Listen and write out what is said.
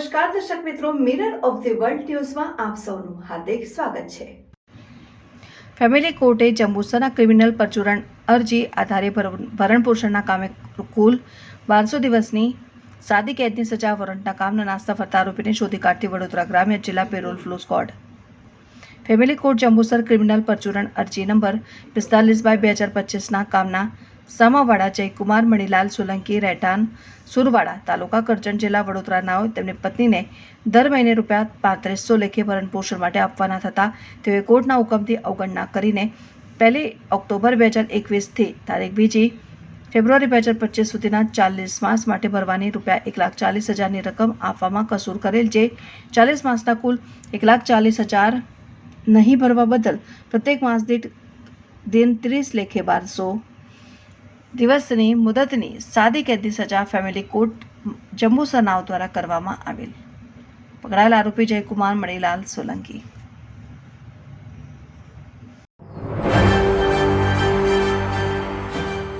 નમસ્કાર, દર્શક મિત્રો મિરર ઓફ ધી વર્લ્ડ ન્યૂઝમાં આપ સૌનું હાર્દિક સ્વાગત છે. ફેમિલી કોર્ટે જંબુસરના ક્રિમિનલ પરચુરણ અરજી આધારે ભરણ પોષણના કામે કુલ બારસો દિવસની સાદી કેદની સજા વોરંટના કામના નાસ્તા ફરતા આરોપીને શોધી કાઢતી વડોદરા ગ્રામ્ય જિલ્લા parole furlough squad. Family court Jambusar criminal પરચુરણ અરજી નંબર પિસ્તાલીસ બાય બે હજાર પચીસના કામના સામાવાડા જયકુમાર, મણીલાલ સોલંકી, રહેઠાણ સુરવાડા તાલુકા કરજણ જિલ્લા વડોદરાના હોય તેમની પત્નીને દર મહિને રૂપિયા પાંત્રીસો લેખે ભરણ પોષણ માટે આપવાના થતા તેઓએ કોર્ટના હુકમથી અવગણના કરીને પહેલી ઓક્ટોબર બે હજાર એકવીસથી તારીખ બીજી ફેબ્રુઆરી બે હજાર પચીસ સુધીના ચાલીસ માસ માટે ભરવાની રૂપિયા એક લાખ ચાલીસ હજારની રકમ આપવામાં કસૂર કરેલ જે ચાલીસ માસના કુલ એક લાખ ચાલીસ હજાર નહીં ભરવા બદલ પ્રત્યેક માસ દીઠ દિન ત્રીસ લેખે બારસો દિવસની મુદતની સાદી કેદની સજા ફેમિલી કોર્ટ જમ્મુ નાવ દ્વારા કરવામાં આવેલ. પકડાયેલા આરોપી જયકુમાર મણીલાલ સોલંકી.